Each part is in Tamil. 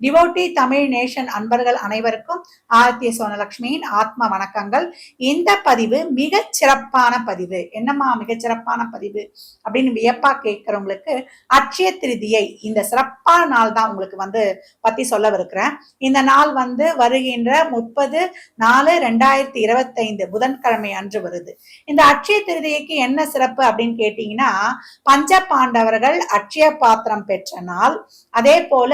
டிவோட்டி தமிழ் நேஷன் அன்பர்கள் அனைவருக்கும் ஆதித்ய சோனலட்சுமியின் ஆத்ம வணக்கங்கள். இந்த பதிவு மிக சிறப்பான பதிவு. என்னம்மா மிக சிறப்பான பதிவு? அப்படின்னு வியப்பா கேட்கிறவங்களுக்கு அட்சய திருதியை இந்த சிறப்பான நாள் தான் உங்களுக்கு வந்து பத்தி சொல்லவிருக்கிறேன். இந்த நாள் வந்து வருகின்ற முப்பது நாலு ரெண்டாயிரத்தி இருபத்தைந்து புதன்கிழமை அன்று வருது. இந்த அட்சய திருதியைக்கு என்ன சிறப்பு அப்படின்னு கேட்டீங்கன்னா பஞ்ச பாண்டவர்கள் அட்சய பாத்திரம் பெற்ற நாள். அதே போல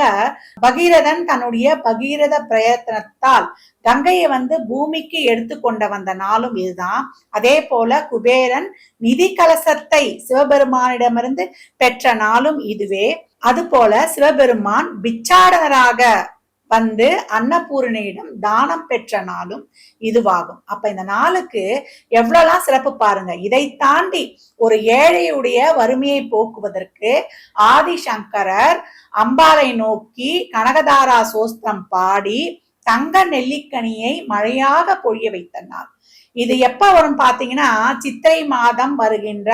பகீரதன் தன்னுடைய பகீரத பிரயத்தனத்தால் கங்கையை வந்து பூமிக்கு எடுத்து கொண்டு வந்த நாளும் இதுதான். அதே போல குபேரன் நிதி கலசத்தை சிவபெருமானிடமிருந்து பெற்ற நாளும் இதுவே. அது போல சிவபெருமான் பிச்சாடனராக வந்து அன்னபூரணியிடம் தானம் பெற்ற நாளும் இதுவாகும். அப்ப இந்த நாளுக்கு எவ்வளவுலாம் சிறப்பு பாருங்க. இதை தாண்டி ஒரு ஏழையுடைய வறுமையை போக்குவதற்கு ஆதிசங்கரர் அம்பாலை நோக்கி கனகதாரா சோஸ்திரம் பாடி தங்க நெல்லிக்கனியை மழையாக பொழிய வைத்த நாள் இது எப்ப வரும் பாத்தீங்கன்னா சித்திரை மாதம் வருகின்ற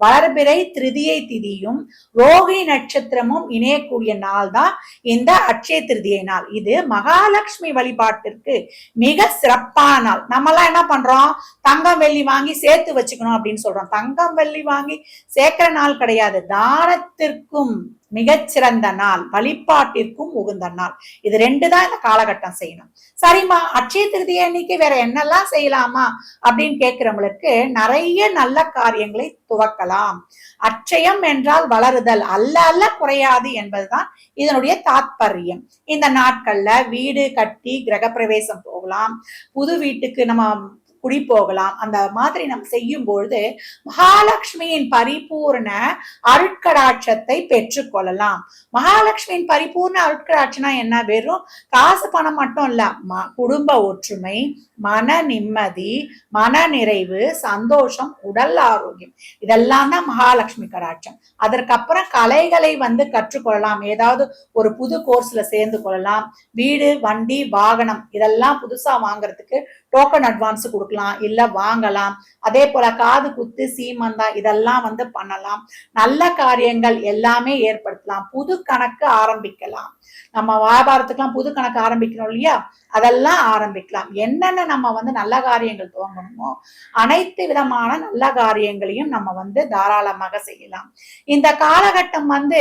வளர்பிறை திருதியை திதியும் ரோகிணி நட்சத்திரமும் இணையக்கூடிய நாள் தான் இந்த அட்சய திருதியை நாள். இது மகாலட்சுமி வழிபாட்டிற்கு மிக சிறப்பான நாள். நம்மலாம் என்ன பண்றோம்? தங்கம் வெள்ளி வாங்கி சேர்த்து வச்சுக்கணும் அப்படின்னு சொல்றோம். தங்கம் வெள்ளி வாங்கி சேர்க்கிற நாள் கிடையாது. தானத்திற்கும் மிகச்சிறந்த நாள் வழிபாட்டிற்கும் உகுந்த நாள். இது ரெண்டு தான் இந்த காலகட்டம் செய்யணும். சரிம்மா அட்சய திருதிய அன்னைக்கு வேற என்னெல்லாம் செய்யலாமா அப்படின்னு கேட்கிறவங்களுக்கு நிறைய நல்ல காரியங்களை துவக்கலாம். அட்சயம் என்றால் வளருதல் அல்ல அல்ல குறையாது என்பதுதான் இதனுடைய தாத்பரியம். இந்த நாட்கள்ல வீடு கட்டி கிரகப்பிரவேசம் போகலாம். புது வீட்டுக்கு நம்ம குடி போகலாம் அந்த மாதிரி நம்ம செய்யும் பொழுது மகாலட்சுமியின் பரிபூர்ண அருட்கடாட்சத்தை பெற்றுக்கொள்ளலாம். மகாலட்சுமியின் பரிபூர்ண அருட்கடாட்சனா என்ன? வெறும் காசு பணம் மட்டும் இல்ல. ம- குடும்ப ஒற்றுமை மன நிம்மதி மன நிறைவு சந்தோஷம் உடல் ஆரோக்கியம். இதெல்லாம் தான் மகாலட்சுமி கடாட்சம். அதற்கப்புறம் கலைகளை வந்து கற்றுக்கொள்ளலாம். ஏதாவது ஒரு புது கோர்ஸ்ல சேர்ந்து கொள்ளலாம். வீடு வண்டி வாகனம் இதெல்லாம் புதுசா வாங்குறதுக்கு டோக்கன் அட்வான்ஸ் கொடுக்கலாம். இல்ல வாங்கலாம். அதே போல காது குத்து சீமந்தா இதெல்லாம் வந்து பண்ணலாம். நல்ல காரியங்கள் எல்லாமே பயன்படுத்தலாம். புது கணக்கு ஆரம்பிக்கலாம். நம்ம வியாபாரத்துக்கெல்லாம் புது கணக்கு ஆரம்பிக்கணும் இல்லையா? அதெல்லாம் ஆரம்பிக்கலாம். என்னென்ன நம்ம வந்து நல்ல காரியங்கள் துவங்கணுமோ அனைத்து விதமான நல்ல காரியங்களையும் நம்ம வந்து தாராளமாக செய்யலாம். இந்த காலகட்டம் வந்து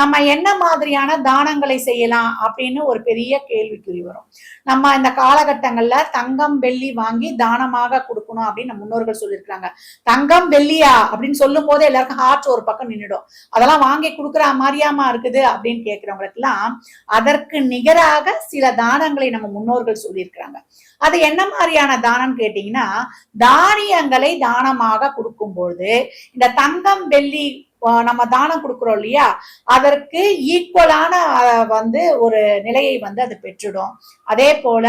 நம்ம என்ன மாதிரியான தானங்களை செய்யலாம் அப்படின்னு ஒரு பெரிய கேள்விக்குறி வரும். நம்ம இந்த காலகட்டங்கள்ல தங்கம் வெள்ளி வாங்கி தானமாக கொடுக்கணும் அப்படின்னு நம்ம முன்னோர்கள் சொல்லியிருக்கிறாங்க. தங்கம் வெள்ளியா அப்படின்னு சொல்லும் போதே எல்லாருக்கும் ஹார்ட் ஒரு பக்கம் நின்னுடும். அதெல்லாம் வாங்கி கொடுக்குற காரியமா இருக்குது அப்படின்னு கேட்கிறவங்களுக்கு எல்லாம் அதற்கு நிகராக சில தானங்களை நம்ம முன்னோர்கள் சொல்லியிருக்கிறாங்க. அது என்ன மாதிரியான தானம் கேட்டீங்கன்னா தானியங்களை தானமாக கொடுக்கும்பொழுது இந்த தங்கம் வெள்ளி நம்ம தானம் கொடுக்குறோம் இல்லையா? அதற்கு ஈக்குவலான வந்து ஒரு நிலையை வந்து அது பெற்றுடும். அதே போல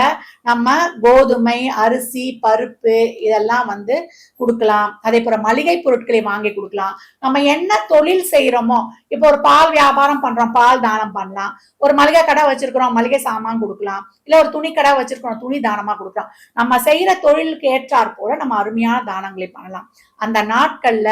நம்ம கோதுமை அரிசி பருப்பு இதெல்லாம் வந்து கொடுக்கலாம். அதே போல மளிகை பொருட்களை வாங்கி கொடுக்கலாம். நம்ம என்ன தொழில் செய்யறோமோ இப்போ ஒரு பால் வியாபாரம் பண்றோம் பால் தானம் பண்ணலாம். ஒரு மளிகை கடை வச்சிருக்கிறோம் மளிகை சாமான் கொடுக்கலாம். இல்ல ஒரு துணி கடை வச்சிருக்கிறோம் துணி தானமா கொடுக்கலாம். நம்ம செய்யற தொழிலுக்கு ஏற்றாற் போல நம்ம அருமையான தானங்களை பண்ணலாம். அந்த நாட்கள்ல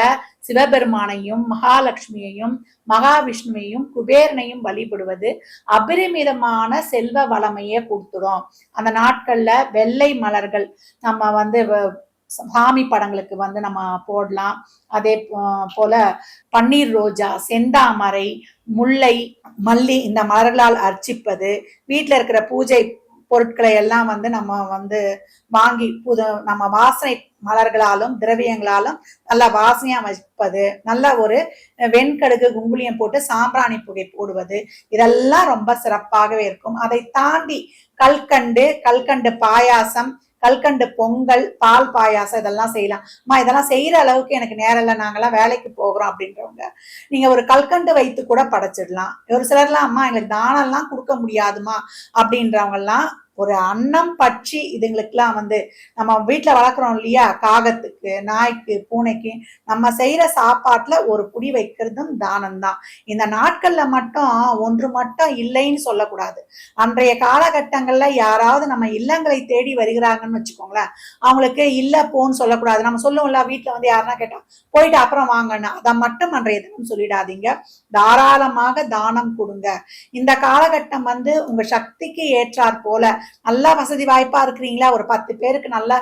சிவபெருமானையும் மகாலட்சுமியையும் மகாவிஷ்ணுவையும் குபேரனையும் வழிபடுவது அபரிமிதமான செல்வ வளமையை கொடுத்துடும் அந்த நாட்கள்ல வெள்ளை மலர்கள் நம்ம வந்து வ- சாமி படங்களுக்கு வந்து நம்ம போடலாம். அதே போ- போல பன்னீர் ரோஜா செந்தாமரை முல்லை மல்லி இந்த மலர்களால் அர்ச்சிப்பது வீட்டில் இருக்கிற பூஜை பொருட்களை எல்லாம் வந்து நம்ம வந்து வாங்கி புது நம்ம வாசனை மலர்களாலும் திரவியங்களாலும் நல்லா வாசனையா வைப்பது நல்ல ஒரு வெண்கடுகு குங்குளியம் போட்டு சாம்பிராணி புகை போடுவது இதெல்லாம் ரொம்ப சிறப்பாகவே இருக்கும். அதை தாண்டி கல்கண்டு கல்கண்டு பாயாசம் கல்கண்டு பொங்கல் பால் பாயாசம் இதெல்லாம் செய்யலாம். அம்மா இதெல்லாம் செய்யற அளவுக்கு எனக்கு நேரம் இல்லை. நாங்கெல்லாம் வேலைக்கு போகிறோம் அப்படின்றவங்க. நீங்க ஒரு கல்கண்டு வைத்து கூட படைச்சிடலாம். ஒரு சிலர்லாம் அம்மா எங்களுக்கு தானம்லாம் கொடுக்க முடியாதுமா அப்படின்றவங்கலாம் ஒரு அன்னம் பட்சி இதுங்களுக்கெல்லாம் வந்து நம்ம வீட்டில் வளர்க்குறோம் இல்லையா? காகத்துக்கு நாய்க்கு பூனைக்கு நம்ம செய்கிற சாப்பாட்டில் ஒரு புடி வைக்கிறதும் தானம் தான் இந்த நாட்களில் மட்டும் ஒன்று மட்டும் இல்லைன்னு சொல்லக்கூடாது. அன்றைய காலகட்டங்களில் யாராவது நம்ம இல்லங்களை தேடி வருகிறாங்கன்னு வச்சுக்கோங்களேன். அவங்களுக்கு இல்லை போன்னு சொல்லக்கூடாது. நம்ம சொல்லுவோம்ல வீட்டில் வந்து யாருன்னா கேட்டால் போயிட்டு அப்புறம் வாங்கன்னு. அதை மட்டும் அன்றைய தினம் சொல்லிடாதீங்க. தாராளமாக தானம் கொடுங்க. இந்த காலகட்டம் வந்து உங்கள் சக்திக்கு ஏற்றாற் போல நல்லா வசதி வாய்ப்பா இருக்கிறீங்களா? ஒரு பத்து பேருக்கு நல்லா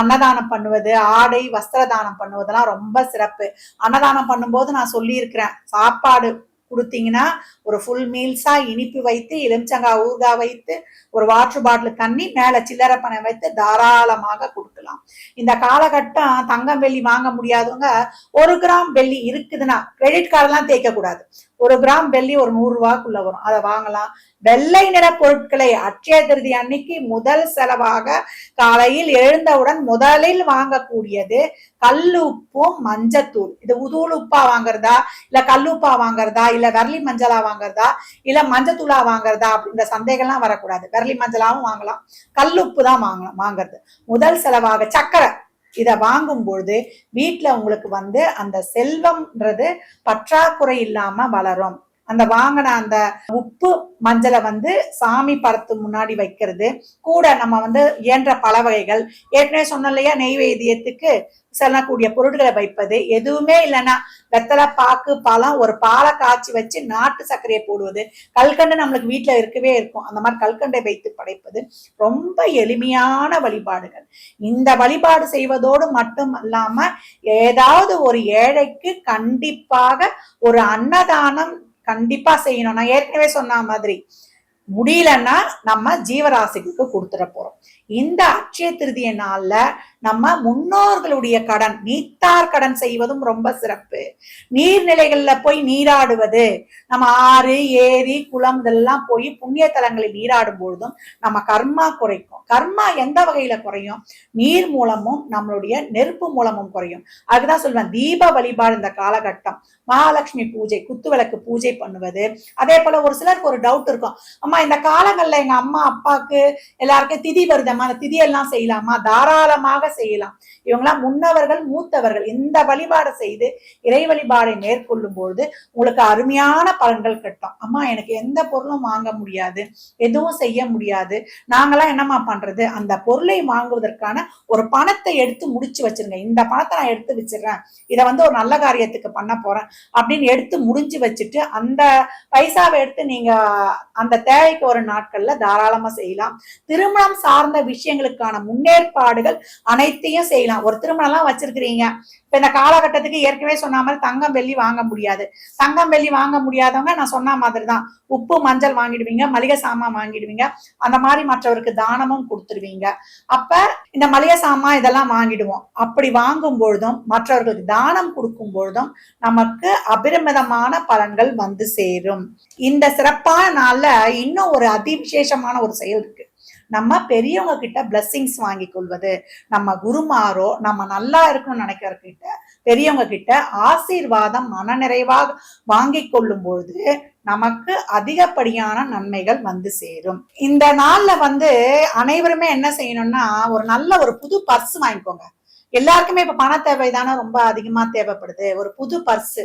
அன்னதானம் பண்ணுவது ஆடை வஸ்திர தானம் பண்ணுவதெல்லாம் ரொம்ப சிறப்பு. அன்னதானம் பண்ணும்போது நான் சொல்லியிருக்கிறேன் சாப்பாடு கொடுத்தீங்கன்னா ஒரு ஃபுல் மீல்ஸா இனிப்பு வைத்து எலுமிச்சங்காய் ஊறுகாய் வைத்து ஒரு வாட்டர் பாட்டில் தண்ணி மேல சில்லறை பணம் வைத்து தாராளமாக இருக்கலாம் இந்த காலகட்டம் தங்கம் வெள்ளி வாங்க முடியாதவங்க ஒரு கிராம் வெள்ளி இருக்குதுன்னா கிரெடிட் கார்டெல்லாம் தேய்க்க கூடாது ஒரு கிராம் வெள்ளி ஒரு நூறு ரூபாய்க்குள்ள வரும். அதை வாங்கலாம். வெள்ளை நிற பொருட்களை அட்சய திருதி அன்னைக்கு முதல் செலவாக காலையில் எழுந்தவுடன் முதலில் வாங்கக்கூடியது கல்லுப்பும் மஞ்சத்தூள். இது உதூள் உப்பா வாங்குறதா? இல்ல கல்லுப்பா வாங்குறதா? இல்ல வரலி மஞ்சளா வாங்குறதா? இல்ல மஞ்சத்தூளா வாங்குறதா? அப்படின்ற சந்தேகம்லாம் வரக்கூடாது. வரலி மஞ்சளாவும் வாங்கலாம். கல்லுப்பு தான் வாங்கலாம் வாங்குறது. முதல் செலவாக சக்கரை. இதை வாங்கும் பொழுது வீட்டில் உங்களுக்கு வந்து அந்த செல்வம்ன்றது பற்றாக்குறை இல்லாம வளரும். அந்த வாங்கின அந்த உப்பு மஞ்சளை வந்து சாமி படத்து முன்னாடி வைக்கிறது. கூட நம்ம வந்து இயன்ற பல வகைகள் ஏற்கனவே சொன்ன இல்லையா நெய்வேத்தியத்துக்கு செல்லக்கூடிய பொருட்களை வைப்பது. எதுவுமே இல்லைன்னா வெத்தலை பாக்கு பழம் ஒரு பாலை காய்ச்சி வச்சு நாட்டு சர்க்கரையை போடுவது. கல்கண்டு நம்மளுக்கு வீட்டில் இருக்கவே இருக்கும். அந்த மாதிரி கல்கண்டை வைத்து படைப்பது ரொம்ப எளிமையான வழிபாடுகள். இந்த வழிபாடு செய்வதோடு மட்டும் அல்லாம ஏதாவது ஒரு ஏழைக்கு கண்டிப்பாக ஒரு அன்னதானம் கண்டிப்பா செய்யணும். நான் ஏற்கனவே சொன்ன மாதிரி முடியலன்னா நம்ம ஜீவராசிக்கு கொடுத்துட போறோம். இந்த அட்சய திருதிய நாள்ல நம்ம முன்னோர்களுடைய கடன் நீத்தார் கடன் செய்வதும் ரொம்ப சிறப்பு. நீர்நிலைகள்ல போய் நீராடுவது நம்ம ஆறு ஏரி குளம் இதெல்லாம் போய் புண்ணிய தலங்களில் நீராடும் பொழுதும் நம்ம கர்மா குறைக்கும். கர்மா எந்த வகையில குறையும்? நீர் மூலமும் நம்மளுடைய நெருப்பு மூலமும் குறையும். அதுதான் சொல்லுவேன் தீப வழிபாடு இந்த காலகட்டம். மகாலட்சுமி பூஜை குத்து விளக்கு பூஜை பண்ணுவது. அதே போல ஒரு சிலருக்கு ஒரு டவுட் இருக்கும். அம்மா இந்த காலங்கள்ல எங்க அம்மா அப்பாவுக்கு எல்லாருக்கும் திதி வருதம்மா அந்த திதி எல்லாம் செய்யலாமா? தாராளமாக செய்யலாம். இவங்களாம் முன்னவர்கள் மூத்தவர்கள். இந்த வழிபாடை செய்து இறை வழிபாடை மேற்கொள்ளும் பொழுது உங்களுக்கு அருமையான பலன்கள் கிட்டும். அம்மா எனக்கு எந்த பொருளும் வாங்க முடியாது. எதுவும் செய்ய முடியாது. நாங்களாம் என்னம்மா பண்றது? அந்த பொருளை வாங்குவதற்கான ஒரு பணத்தை எடுத்து முடிச்சு வச்சிருங்க. இந்த பணத்தை நான் எடுத்து வச்சிடுறேன். இதை வந்து ஒரு நல்ல காரியத்துக்கு பண்ண போறேன் அப்படின்னு எடுத்து முடிஞ்சு வச்சுட்டு அந்த பைசாவை எடுத்து நீங்க அந்த தேவைக்கு ஒரு நாட்கள்ல தாராளமா செய்யலாம். திருமணம் சார்ந்த விஷயங்களுக்கான முன்னேற்பாடுகள் அனைத்தையும் செய்யலாம். ஒரு திருமணம் எல்லாம் வச்சிருக்கிறீங்க. இப்ப இந்த காலகட்டத்துக்கு ஏற்கனவே சொன்ன மாதிரி தங்கம் வெள்ளி வாங்க முடியாது. தங்கம் வெள்ளி வாங்க முடியாதவங்க நான் சொன்ன மாதிரி தான் உப்பு மஞ்சள் வாங்கிடுவீங்க மளிகை சாமான் வாங்கிடுவீங்க. அந்த மாதிரி மற்றவருக்கு தானமும் கொடுத்துருவீங்க. அப்ப இந்த மளிகை சாமான் இதெல்லாம் வாங்கிடுவோம். அப்படி வாங்கும் பொழுதும் மற்றவர்களுக்கு தானம் கொடுக்கும் பொழுதும் நமக்கு அபிரமிதமான பலன்கள் வந்து சேரும். இந்த சிறப்பான நாள்ல இன்னும் ஒரு அதி விசேஷமான ஒரு செயல் இருக்கு. நம்ம பெரியவங்க கிட்ட பிளஸ்ஸிங்ஸ் வாங்கி கொள்வது நம்ம குருமாரோ நம்ம நல்லா இருக்கணும்னு நினைக்கிறவர்கிட்ட பெரியவங்க கிட்ட ஆசீர்வாதம் மனநிறைவாக வாங்கி கொள்ளும் பொழுது நமக்கு அதிகப்படியான நன்மைகள் வந்து சேரும். இந்த நாள்ல வந்து அனைவருமே என்ன செய்யணும்னா ஒரு நல்ல ஒரு புது பர்ஸ் வாங்கிக்கோங்க. எல்லாருக்குமே இப்ப பண தேவை தானே ரொம்ப அதிகமா தேவைப்படுது. ஒரு புது பர்ஸ்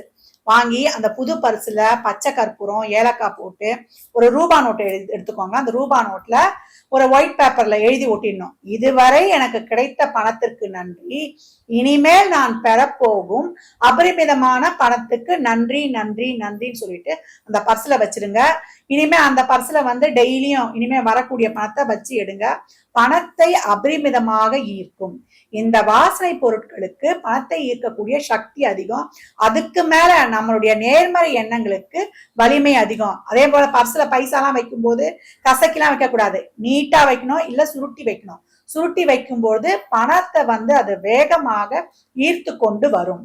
வாங்கி அந்த புது பரிசுல பச்சை கற்பூரம் ஏலக்காய் போட்டு ஒரு ரூபா நோட்டை எழுதி எடுத்துக்கோங்க. அந்த ரூபா நோட்ல ஒரு ஒயிட் பேப்பர்ல எழுதி ஒட்டிடணும். இதுவரை எனக்கு கிடைத்த பணத்திற்கு நன்றி. இனிமேல் நான் பெறப்போகும் அபரிமிதமான பணத்துக்கு நன்றி நன்றி நன்றின்னு சொல்லிட்டு அந்த பர்ஸ்ல வச்சிருங்க. இனிமே அந்த பர்ஸ்ல வந்து டெய்லியும் இனிமே வரக்கூடிய பணத்தை வச்சு எடுங்க. பணத்தை அபரிமிதமாக ஈர்க்கும். இந்த வாசனை பொருட்களுக்கு பணத்தை ஈர்க்கக்கூடிய சக்தி அதிகம். அதுக்கு மேல நம்மளுடைய நேர்மறை எண்ணங்களுக்கு வலிமை அதிகம். அதே போல பர்ஸ்ல பைசாலாம் வைக்கும்போது கசக்கிலாம் வைக்க கூடாது நீட்டா வைக்கணும் இல்ல சுருட்டி வைக்கணும். சுருட்டி வைக்கும்போது பணத்தை வந்து அது வேகமாக ஈர்த்து கொண்டு வரும்.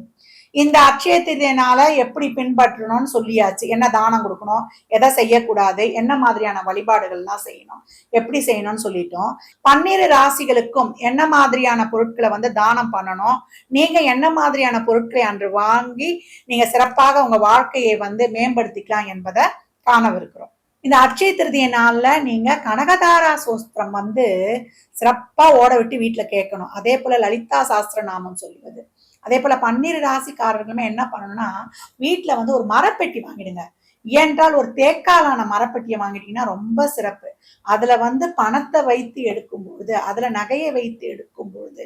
இந்த அக்ஷய திருதியினால எப்படி பின்பற்றணும்னு சொல்லியாச்சு. என்ன தானம் கொடுக்கணும் எதை செய்யக்கூடாது என்ன மாதிரியான வழிபாடுகள்லாம் செய்யணும் எப்படி செய்யணும்னு சொல்லிட்டோம். பன்னிரு ராசிகளுக்கும் என்ன மாதிரியான பொருட்களை வந்து தானம் பண்ணணும் நீங்க என்ன மாதிரியான பொருட்களை அன்று வாங்கி நீங்க சிறப்பாக உங்க வாழ்க்கையை வந்து மேம்படுத்திக்கலாம் என்பதை காணவிருக்கிறோம். இந்த அட்சய திருதிய நாளில் நீங்கள் கனகதாரா சோஸ்திரம் வந்து சிறப்பாக ஓட விட்டு வீட்டில் கேட்கணும். அதே போல லலிதா சாஸ்திர நாமம் சொல்வது அதே போல பன்னிரு ராசிக்காரர்களுமே என்ன பண்ணணும்னா வீட்டில் வந்து ஒரு மரப்பெட்டி வாங்கிடுங்க. ஏனென்றால் ஒரு தேக்காலான மரப்பெட்டியை வாங்கிட்டீங்கன்னா ரொம்ப சிறப்பு. அதுல வந்து பணத்தை வைத்து எடுக்கும் பொழுது அதுல நகையை வைத்து எடுக்கும் பொழுது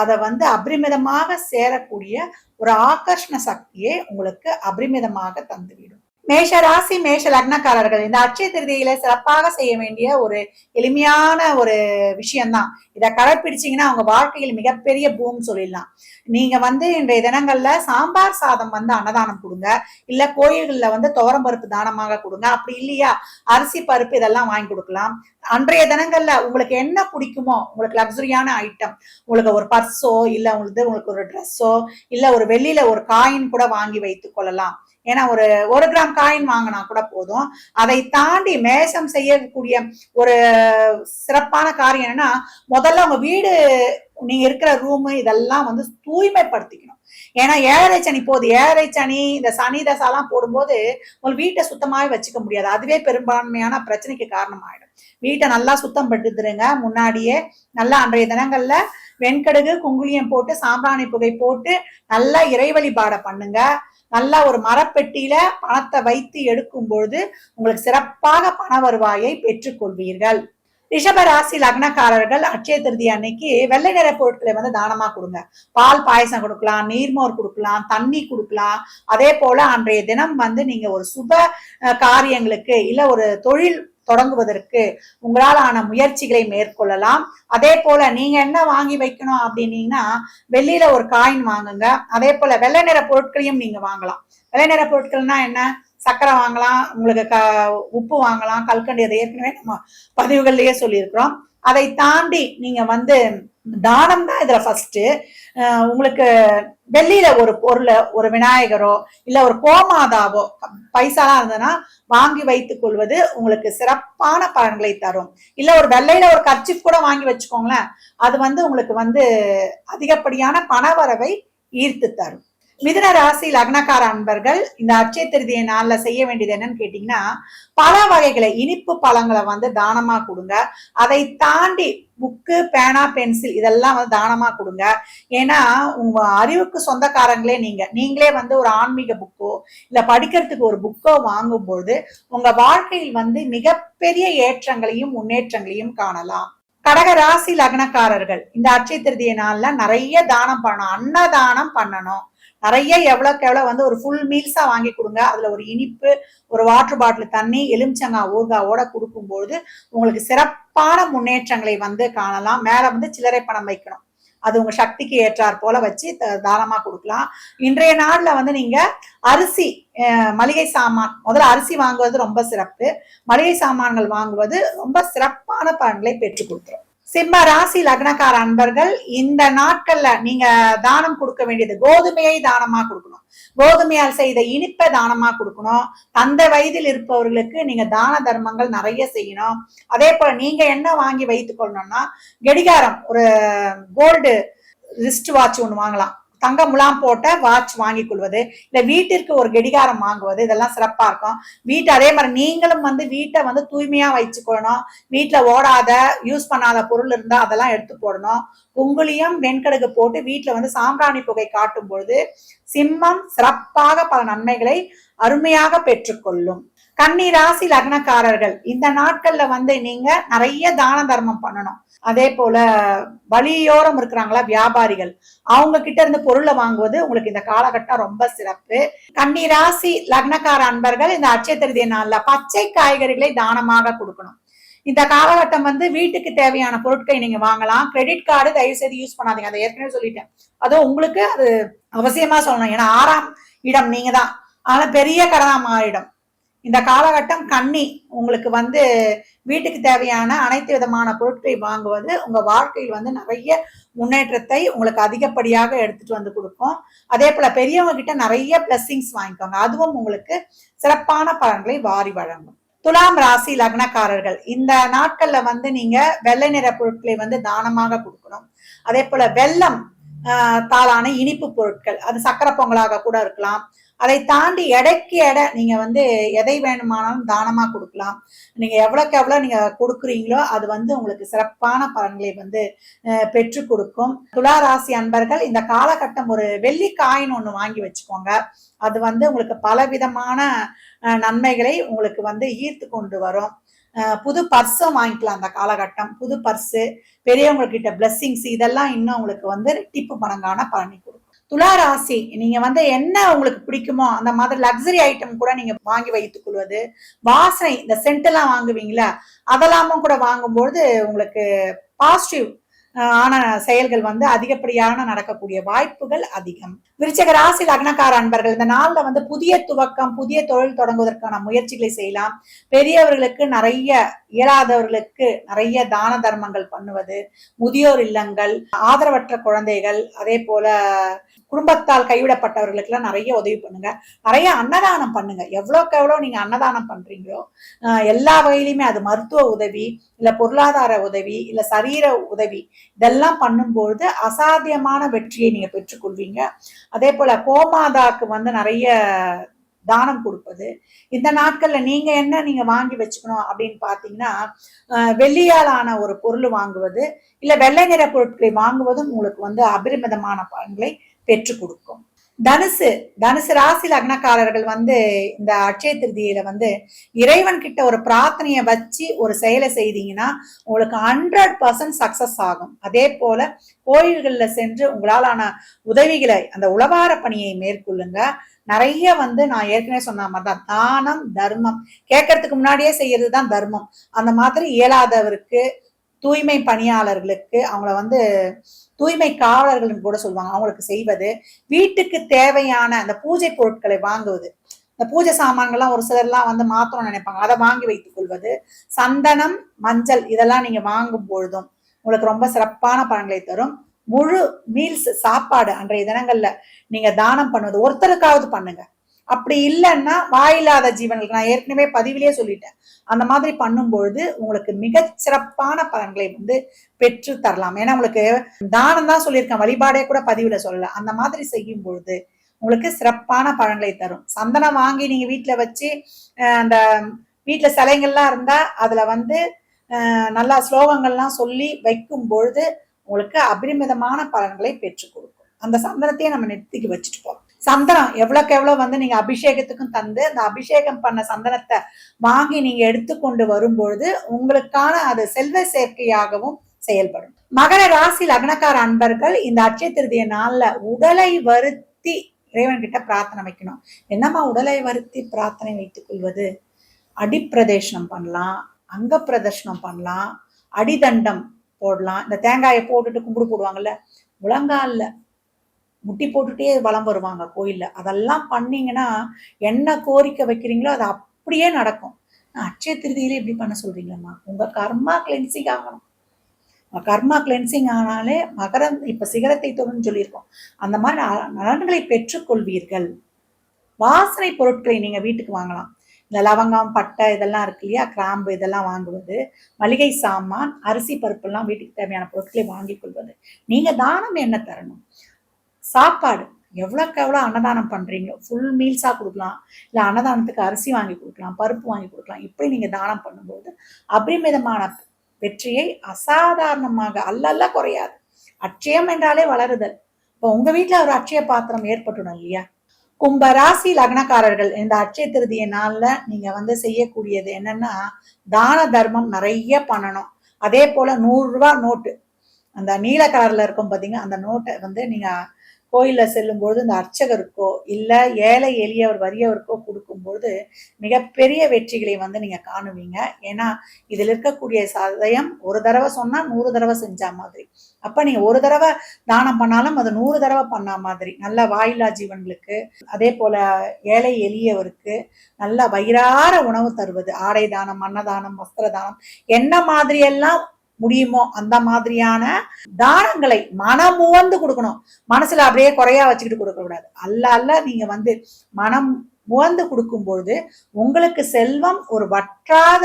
அதை வந்து அபரிமிதமாக சேரக்கூடிய ஒரு ஆகர்ஷண சக்தியை உங்களுக்கு அபரிமிதமாக தந்துவிடும். மேஷ ராசி மேஷ லக்னக்காரர்கள். இந்த அச்சய திருதியில சிறப்பாக செய்ய வேண்டிய ஒரு எளிமையான ஒரு விஷயம்தான். இதை கடைப்பிடிச்சிங்கன்னா அவங்க வாழ்க்கையில் மிகப்பெரிய பூம் சொல்லிடலாம். நீங்க வந்து இன்றைய தினங்கள்ல சாம்பார் சாதம் வந்து அன்னதானம் கொடுங்க. இல்ல கோயில்கள்ல வந்து துவரம் பருப்பு தானமாக கொடுங்க. அப்படி இல்லையா? அரிசி பருப்பு இதெல்லாம் வாங்கி கொடுக்கலாம். அன்றைய தினங்கள்ல உங்களுக்கு என்ன பிடிக்குமோ உங்களுக்கு லக்ஸுரியான ஐட்டம் உங்களுக்கு ஒரு பர்ஸோ இல்ல உங்களுக்கு உங்களுக்கு ஒரு ட்ரெஸ்ஸோ இல்ல ஒரு வெளியில ஒரு காயின் கூட வாங்கி வைத்துக் கொள்ளலாம். ஏன்னா ஒரு ஒரு கிராம் காயின் வாங்கினா கூட போதும். அதை தாண்டி மேசம் செய்யக்கூடிய ஒரு சிறப்பான காரியம் என்னன்னா முதல்ல உங்க வீடு நீங்க இருக்கிற ரூம் இதெல்லாம் வந்து தூய்மைப்படுத்திக்கணும். ஏன்னா ஏழரை சனி போகுது. ஏழரை சனி இந்த சனி தசாலாம் போடும்போது உங்கள் வீட்டை சுத்தமாகவே வச்சுக்க முடியாது. அதுவே பெரும்பான்மையான பிரச்சனைக்கு காரணமாயிடும். வீட்டை நல்லா சுத்தம் படுத்துருங்க. முன்னாடியே நல்லா அன்றைய தினங்கள்ல வெண்கடுகு குங்குளியம் போட்டு சாம்பிராணி புகை போட்டு நல்லா இறை வழிபாடை பண்ணுங்க. நல்லா ஒரு மரப்பெட்டியில பணத்தை வைத்து எடுக்கும் பொழுது உங்களுக்கு சிறப்பாக பண வருவாயை பெற்றுக்கொள்வீர்கள் ரிஷப ராசி லக்னக்காரர்கள் அட்சய திருதி அன்னைக்கு வெள்ளை நிற பொருட்களை வந்து தானமா கொடுங்க. பால் பாயசம் கொடுக்கலாம் நீர்மோர் கொடுக்கலாம் தண்ணி கொடுக்கலாம். அதே போல அன்றைய தினம் வந்து நீங்க ஒரு சுப காரியங்களுக்கு இல்ல ஒரு தொழில் தொடங்குவதற்கு உங்களாலான முயற்சிகளை மேற்கொள்ளலாம். அதே போல நீங்க என்ன வாங்கி வைக்கணும் அப்படின்னீங்கன்னா வெள்ளியில ஒரு காயின் வாங்குங்க. அதே போல வெள்ளை நிற பொருட்களையும் நீங்க வாங்கலாம். வெள்ளை நிற பொருட்கள்னா என்ன? சர்க்கரை வாங்கலாம் உங்களுக்கு க உப்பு வாங்கலாம் கல்கண்டு அதை ஏற்கனவே நம்ம பதிவுகள்லயே சொல்லியிருக்கிறோம். அதை தாண்டி நீங்க வந்து தானம் தான் இதுல ஃபர்ஸ்ட் உங்களுக்கு வெள்ளியில ஒரு பொருளை ஒரு விநாயகரோ இல்ல ஒரு கோமாதாவோ பைசாலாம் இருந்ததுன்னா வாங்கி வைத்துக் கொள்வது உங்களுக்கு சிறப்பான பலன்களை தரும். இல்ல ஒரு வெள்ளையில ஒரு கர்ச்சிப் கூட வாங்கி வச்சுக்கோங்களேன் அது வந்து உங்களுக்கு வந்து அதிகப்படியான பணவரவை ஈர்த்து தரும். மிதுன ராசி லக்னக்கார அன்பர்கள் இந்த அட்சய திருதியை நாள்ல செய்ய வேண்டியது என்னன்னு கேட்டீங்கன்னா பல வகைகளை இனிப்பு பழங்களை வந்து தானமா கொடுங்க. அதை தாண்டி புக்கு பேனா பென்சில் இதெல்லாம் வந்து தானமா கொடுங்க. ஏன்னா உங்க அறிவுக்கு சொந்தக்காரங்களே நீங்க. நீங்களே வந்து ஒரு ஆன்மீக புக்கோ இல்ல படிக்கிறதுக்கு ஒரு புக்கோ வாங்கும்போது உங்க வாழ்க்கையில் வந்து மிகப்பெரிய ஏற்றங்களையும் முன்னேற்றங்களையும் காணலாம். கடக ராசி லக்னக்காரர்கள் இந்த அச்சய திருதிய நாள்ல நிறைய தானம் பண்ணணும். அன்னதானம் பண்ணணும். நிறைய எவ்வளோக்கு எவ்வளோ வந்து ஒரு ஃபுல் மீல்ஸாக வாங்கி கொடுங்க. அதில் ஒரு இனிப்பு ஒரு வாட்டர் பாட்டில் தண்ணி எலுமிச்சங்காய் ஊர்காவோட கொடுக்கும்போது உங்களுக்கு சிறப்பான முன்னேற்றங்களை வந்து காணலாம். மேலே வந்து சில்லறை பணம் வைக்கணும். அது உங்க சக்திக்கு ஏற்றாற் போல வச்சு த- கொடுக்கலாம். இன்றைய நாள்ல வந்து நீங்க அரிசி மளிகை சாமான் முதல்ல அரிசி வாங்குவது ரொம்ப சிறப்பு. மளிகை சாமான்கள் வாங்குவது ரொம்ப சிறப்பான பலன்களை பெற்றுக் கொடுத்துரும். சிம்ம ராசி லக்னக்கார அன்பர்கள் இந்த நாட்கள்ல நீங்க தானம் கொடுக்க வேண்டியது கோதுமையை தானமா கொடுக்கணும். கோதுமையால் செய்த இனிப்பை தானமா கொடுக்கணும். தந்த வயதில் இருப்பவர்களுக்கு நீங்க தான தர்மங்கள் நிறைய செய்யணும். அதே போல நீங்க என்ன வாங்கி வைத்துக் கொள்ளணும்னா கடிகாரம் ஒரு கோல்டு ரிஸ்ட் வாட்ச் ஒன்று வாங்கலாம். தங்க முலாம் போட்ட வாட்ச் வாங்கி கொள்வது இல்ல வீட்டிற்கு ஒரு கடிகாரம் வாங்குவது இதெல்லாம் சிறப்பா இருக்கும். வீட்டை அதே மாதிரி நீங்களும் வந்து வீட்டை வந்து தூய்மையா வச்சுக்கொள்ளணும் வீட்டுல ஓடாத யூஸ் பண்ணாத பொருள் இருந்தா அதெல்லாம் எடுத்து போடணும். குங்குளியம் வெண்கடுகு போட்டு வீட்டுல வந்து சாம்பிராணி புகை காட்டும் பொழுது சிம்மம் சிறப்பாக பல நன்மைகளை அருமையாக பெற்றுக்கொள்ளும் கன்னி ராசி லக்னக்காரர்கள் இந்த நாட்கள்ல வந்து நீங்க நிறைய தான தர்மம் பண்ணணும். அதே போல வழியோரம் இருக்கிறாங்களா வியாபாரிகள் அவங்க கிட்ட இருந்து பொருளை வாங்குவது உங்களுக்கு இந்த காலகட்டம் ரொம்ப சிறப்பு. கன்னி ராசி லக்னக்கார அன்பர்கள் இந்த அட்சய திருதிய நாள்ல பச்சை காய்கறிகளை தானமாக கொடுக்கணும். இந்த காலகட்டம் வந்து வீட்டுக்கு தேவையான பொருட்களை நீங்க வாங்கலாம். கிரெடிட் கார்டு தயவு செய்து யூஸ் பண்ணாதீங்க. அதை ஏற்கனவே சொல்லிட்டேன். அதுவும் உங்களுக்கு அது அவசியமா சொல்லணும். ஏன்னா ஆறாம் இடம் நீங்க தான் ஆனா பெரிய கடனா மாறிடும். இந்த காலகட்டம் கன்னி. உங்களுக்கு வந்து வீட்டுக்கு தேவையான அனைத்து விதமான பொருட்களை வாங்குவது உங்க வாழ்க்கையில் வந்து நிறைய முன்னேற்றத்தை உங்களுக்கு அதிகப்படியாக எடுத்துட்டு வந்து கொடுக்கும். அதே போல பெரியவங்க கிட்ட நிறைய பிளஸ்ஸிங்ஸ் வாங்கிக்கோங்க. அதுவும் உங்களுக்கு சிறப்பான பலன்களை வாரி வழங்கும். துலாம் ராசி லக்னக்காரர்கள் இந்த நாட்கள்ல வந்து நீங்க வெள்ளை நிற பொருட்களை வந்து தானமாக கொடுக்கணும். அதே போல வெல்லம் ஆஹ் தாளான இனிப்பு பொருட்கள் அது சக்கரை பொங்கலாக கூட இருக்கலாம். அதை தாண்டி எடைக்கு எடை நீங்க வந்து எதை வேணுமானாலும் தானமா கொடுக்கலாம். நீங்க எவ்வளோக்கு எவ்வளோ நீங்க கொடுக்குறீங்களோ அது வந்து உங்களுக்கு சிறப்பான பலன்களை வந்து பெற்று கொடுக்கும். துலா ராசி அன்பர்கள் இந்த காலகட்டம் ஒரு வெள்ளி காயின் ஒன்று வாங்கி வச்சுக்கோங்க. அது வந்து உங்களுக்கு பலவிதமான விதமான நன்மைகளை உங்களுக்கு வந்து ஈர்த்து கொண்டு வரும். புது பர்ஸும் வாங்கிக்கலாம் அந்த காலகட்டம். புது பர்ஸு பெரியவங்க கிட்ட பிளஸ்ஸிங்ஸ் இதெல்லாம் இன்னும் உங்களுக்கு வந்து டிப்பு மடங்கான பலனை கொடுக்கும். துலா ராசி நீங்க வந்து என்ன உங்களுக்கு பிடிக்குமோ அந்த மாதிரி லக்ஸரி ஐட்டம் கூட நீங்க வாங்கி வைத்துக் கொள்வது வாசனை இந்த சென்ட் எல்லாம் வாங்குவீங்களா அதெல்லாமும் கூட வாங்கும்பொழுது உங்களுக்கு பாசிட்டிவ் ஆன செயல்கள் வந்து அதிகப்படியான நடக்கக்கூடிய வாய்ப்புகள் அதிகம். விருச்சக ராசி லக்னக்கார அன்பர்கள் இந்த நாளில் வந்து புதிய துவக்கம் புதிய தொழில் தொடங்குவதற்கான முயற்சிகளை செய்யலாம். பெரியவர்களுக்கு நிறைய இயலாதவர்களுக்கு நிறைய தான தர்மங்கள் பண்ணுவது முதியோர் இல்லங்கள் ஆதரவற்ற குழந்தைகள் அதே போல குடும்பத்தால் கைவிடப்பட்டவர்களுக்கெல்லாம் நிறைய உதவி பண்ணுங்க. நிறைய அன்னதானம் பண்ணுங்க. எவ்வளோக்கு எவ்வளோ நீங்க அன்னதானம் பண்றீங்களோ எல்லா வகையிலுமே அது மருத்துவ உதவி இல்லை பொருளாதார உதவி இல்லை சரீர உதவி இதெல்லாம் பண்ணும்பொழுது அசாத்தியமான வெற்றியை நீங்க பெற்றுக்கொள்வீங்க. அதே போல கோமாதாக்கு வந்து நிறைய தானம் கொடுப்பது. இந்த நாட்கள்ல நீங்க என்ன நீங்க வாங்கி வச்சுக்கணும் அப்படின்னு பாத்தீங்கன்னா வெள்ளியாலான வெள்ளியால் ஆன ஒரு பொருள் வாங்குவது இல்ல வெள்ளை நிற பொருட்களை வாங்குவதும் உங்களுக்கு வந்து அபரிமிதமான பலன்களை பெற்றுக் கொடுக்கும். தனுசு தனுசு ராசி லக்னக்காரர்கள் வந்து இந்த அட்சய திருதியில வந்து இறைவன் கிட்ட ஒரு பிரார்த்தனையை வச்சு ஒரு செயலை செய்தீங்கன்னா உங்களுக்கு ஹண்ட்ரட் பர்சன்ட் சக்சஸ் ஆகும். அதே போல கோயில்களில் சென்று உங்களாலான உதவிகளை அந்த உளவார பணியை மேற்கொள்ளுங்க. நிறைய வந்து நான் ஏற்கனவே சொன்ன மாதிரி தான் தானம் தர்மம். கேட்கறதுக்கு முன்னாடியே செய்யறது தான் தர்மம். அந்த மாதிரி இயலாதவருக்கு தூய்மை பணியாளர்களுக்கு அவங்கள வந்து தூய்மை காவலர்கள் கூட சொல்லுவாங்க. அவங்களுக்கு செய்வது வீட்டுக்கு தேவையான அந்த பூஜை பொருட்களை வாங்குவது. இந்த பூஜை சாமான்கள்லாம் ஒரு சிலர்லாம் வந்து மாத்திரம் நினைப்பாங்க. அதை வாங்கி வைத்துக் கொள்வது. சந்தனம் மஞ்சள் இதெல்லாம் நீங்க வாங்கும் பொழுதும் உங்களுக்கு ரொம்ப சிறப்பான பலன்களை தரும். முழு மீல்ஸ் சாப்பாடு அன்றைய தினங்கள்ல நீங்க தானம் பண்ணுவது. ஒருத்தருக்காவது பண்ணுங்க. அப்படி இல்லைன்னா வாயில்லாத ஜீவன்களுக்கு நான் ஏற்கனவே பதிவிலேயே சொல்லிட்டேன். அந்த மாதிரி பண்ணும்பொழுது உங்களுக்கு மிக சிறப்பான பலன்களை வந்து பெற்று தரலாம். ஏன்னா உங்களுக்கு தானம் தான் சொல்லியிருக்கேன் வழிபாடே கூட பதிவில் சொல்லல. அந்த மாதிரி செய்யும் பொழுது உங்களுக்கு சிறப்பான பலன்களை தரும். சந்தனம் வாங்கி நீங்க வீட்டுல வச்சு அந்த வீட்டுல சிலைங்கள்லாம் இருந்தா அதுல வந்து நல்லா ஸ்லோகங்கள்லாம் சொல்லி வைக்கும் பொழுது உங்களுக்கு அபரிமிதமான பலன்களை பெற்றுக் கொடுக்கும். அந்த சந்தனத்தையே நம்ம நெத்திக்கு வச்சுட்டு போறோம் சந்தனம் எவ்வளோக்கு எவ்வளோ வந்து நீங்கள் அபிஷேகத்துக்கும் தந்து அந்த அபிஷேகம் பண்ண சந்தனத்தை வாங்கி நீங்கள் எடுத்துக்கொண்டு வரும்பொழுது உங்களுக்கான அது செல்வ சேர்க்கையாகவும் செயல்படும். மகர ராசி லக்னக்கார அன்பர்கள் இந்த அட்சய திருதிய நாளில் உடலை வருத்தி இறைவன் கிட்ட பிரார்த்தனை வைக்கணும். என்னம்மா உடலை வருத்தி பிரார்த்தனை வைத்துக் கொள்வது? அடிப்பிரதேசனம் பண்ணலாம் அங்க பிரதர்ஷனம் பண்ணலாம் அடிதண்டம் போடலாம். இந்த தேங்காயை போட்டுட்டு கும்பிடு போடுவாங்கல்ல முழங்காலில் முட்டி போட்டுட்டே வலம் வருவாங்க கோயில்ல. அதெல்லாம் பண்ணீங்கன்னா என்ன கோரிக்கை வைக்கிறீங்களோ அது அப்படியே நடக்கும். அட்சய திருதியில இப்படி பண்ண சொல்றீங்களம்மா. உங்க கர்மா கிளென்சிங் ஆகணும். கர்மா கிளென்சிங் ஆனாலே மகரம் இப்ப சிகரத்தை தொடர்ந்து சொல்லியிருக்கோம். அந்த மாதிரி ந- நலன்களை பெற்றுக்கொள்வீர்கள். வாசனை பொருட்களை நீங்க வீட்டுக்கு வாங்கலாம். இந்த லவங்கம் பட்டை இதெல்லாம் இருக்கு இல்லையா? கிராம்பு இதெல்லாம் வாங்குவது. மளிகை சாமான் அரிசி பருப்புலாம் வீட்டுக்கு தேவையான பொருட்களை வாங்கிக் கொள்வது. நீங்க தானம் என்ன தரணும். சாப்பாடு. எவ்வளோக்கு எவ்வளோ அன்னதானம் பண்றீங்களோ ஃபுல் மீல்ஸாக கொடுக்கலாம். இல்லை அன்னதானத்துக்கு அரிசி வாங்கி கொடுக்கலாம் பருப்பு வாங்கி கொடுக்கலாம். இப்படி நீங்க தானம் பண்ணும்போது அபரிமிதமான வெற்றியை அசாதாரணமாக அல்லல்ல குறையாது. அட்சயம் என்றாலே வளருதல். இப்போ உங்க வீட்டில் ஒரு அட்சய பாத்திரம் ஏற்பட்டுடும் இல்லையா? கும்ப ராசி லக்னக்காரர்கள் இந்த அட்சய திருதிய நாள்ல நீங்க வந்து செய்யக்கூடியது என்னன்னா தான தர்மம் நிறைய பண்ணணும். அதே போல நூறு நோட்டு. அந்த நீல கலர்ல இருக்கும் பாத்தீங்க அந்த நோட்டை வந்து நீங்க கோயிலில் செல்லும்பொழுது இந்த அர்ச்சகருக்கோ இல்லை ஏழை எளியவர் வறியவருக்கோ கொடுக்கும்பொழுது மிகப்பெரிய வெற்றிகளை வந்து நீங்கள் காணுவீங்க. ஏன்னா இதில் இருக்கக்கூடிய சதயம் ஒரு தடவை சொன்னால் நூறு தடவை செஞ்சா மாதிரி. அப்போ நீங்கள் ஒரு தடவை தானம் பண்ணாலும் அது நூறு தடவை பண்ணா மாதிரி. நல்ல வாயிலா ஜீவன்களுக்கு அதே போல் ஏழை எளியவருக்கு நல்ல வயிறார உணவு தருவது. ஆடை தானம் அன்னதானம் வஸ்திர தானம் என்ன மாதிரியெல்லாம் முடியுமோ அந்த மாதிரியான தானங்களை மனமுவந்து கொடுக்கணும். மனசுல அப்படியே குறையா வச்சுக்கிட்டு கொடுக்க கூடாது. அல்ல அல்ல நீங்க வந்து மனம் முவந்து கொடுக்கும்பொழுது உங்களுக்கு செல்வம் ஒரு வற்றாத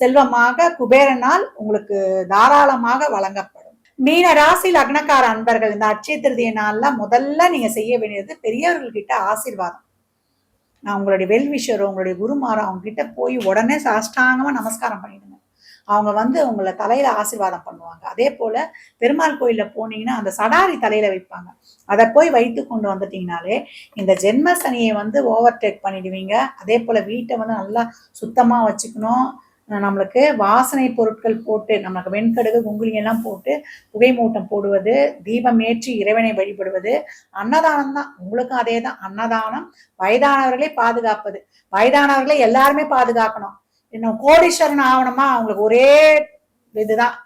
செல்வமாக குபேரனால் உங்களுக்கு தாராளமாக வழங்கப்படும். மீன ராசி லக்னக்கார அன்பர்கள் இந்த அட்சய திருதிய நாள்ல முதல்ல நீங்க செய்ய வேண்டியது பெரியவர்கள்கிட்ட ஆசீர்வாதம். நான் உங்களுடைய வெல்விஷரோ உங்களுடைய குருமாரோ அவங்க கிட்ட போய் உடனே சாஷ்டாங்கமா நமஸ்காரம் பண்ணிடுங்க. அவங்க வந்து உங்களை தலையில ஆசீர்வாதம் பண்ணுவாங்க. அதே போல பெருமாள் கோயில்ல போனீங்கன்னா அந்த சடாரி தலையில வைப்பாங்க. அதை போய் வைத்து கொண்டு வந்துட்டீங்கனாலே இந்த ஜென்ம சனியை வந்து ஓவர்டேக் பண்ணிடுவீங்க. அதே போல வீட்டை வந்து நல்லா சுத்தமா வச்சுக்கணும். நம்மளுக்கு வாசனை பொருட்கள் போட்டு நமக்கு வெண்கடுகு குங்குலி எல்லாம் போட்டு புகை மூட்டம் போடுவது தீபம் ஏற்றி இறைவனை வழிபடுவது அன்னதானம் தான். உங்களுக்கும் அதே தான் அன்னதானம் வயதானவர்களை பாதுகாப்பது. வயதானவர்களை எல்லாருமே பாதுகாக்கணும். இன்னும் கோடீஸ்வரன் ஆகணுமா? அவங்களுக்கு ஒரே இதுதான்.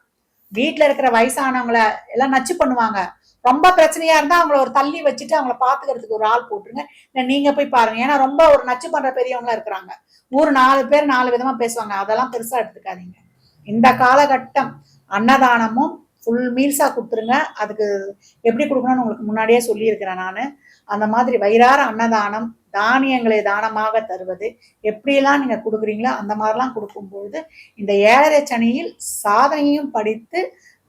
வீட்டுல இருக்கிற வயசானவங்கள எல்லாம் நச்சு பண்ணுவாங்க. ரொம்ப பிரச்சனையா இருந்தா அவங்கள ஒரு தள்ளி வச்சுட்டு அவங்கள பாத்துக்கிறதுக்கு ஒரு ஆள் போட்டுருங்க. இல்லை நீங்க போய் பாருங்க. ஏன்னா ரொம்ப ஒரு நச்சு பண்ற பெரியவங்களா இருக்கிறாங்க. ஊர் நாலு பேர் நாலு விதமா பேசுவாங்க. அதெல்லாம் பெருசா எடுத்துக்காதீங்க. இந்த காலகட்டம் அன்னதானமும் ஃபுல் மீல்ஸாக கொடுத்துருங்க. அதுக்கு எப்படி கொடுக்கணும்னு உங்களுக்கு முன்னாடியே சொல்லியிருக்கிறேன் நான். அந்த மாதிரி வயிறார அன்னதானம் தானியங்களை தானமாக தருவது எப்படியெல்லாம் நீங்கள் கொடுக்குறீங்களோ அந்த மாதிரிலாம் கொடுக்கும்பொழுது இந்த ஏழரை சனியில் சாதனையும் படித்து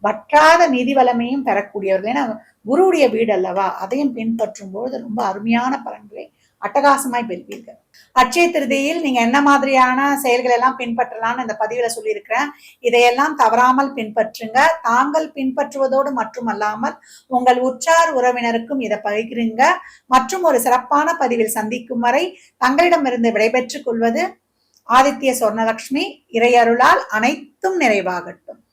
வற்றாத நிதி வளமையும் பெறக்கூடியவர்கள். ஏன்னா குருவுடைய வீடு அல்லவா அதையும் பின்பற்றும் பொழுது ரொம்ப அருமையான பலன்களை அட்டகாசமாய் பெறுவீர்கள் அட்சய திருதியில் நீங்க என்ன மாதிரியான செயல்கள் எல்லாம் பின்பற்றலாம்னு இந்த பதிவுல சொல்லியிருக்கிறேன். இதையெல்லாம் தவறாமல் பின்பற்றுங்க. தாங்கள் பின்பற்றுவதோடு மட்டுமல்லாமல் உங்கள் உற்றார் உறவினருக்கும் இதை பகிர்கிறீங்க மற்றும் ஒரு சிறப்பான பதிவில் சந்திக்கும் வரை தங்களிடமிருந்து விடைபெற்றுக் கொள்வது ஆதித்ய சொர்ணலக்ஷ்மி இறையருளால் அனைத்தும் நிறைவாகட்டும்.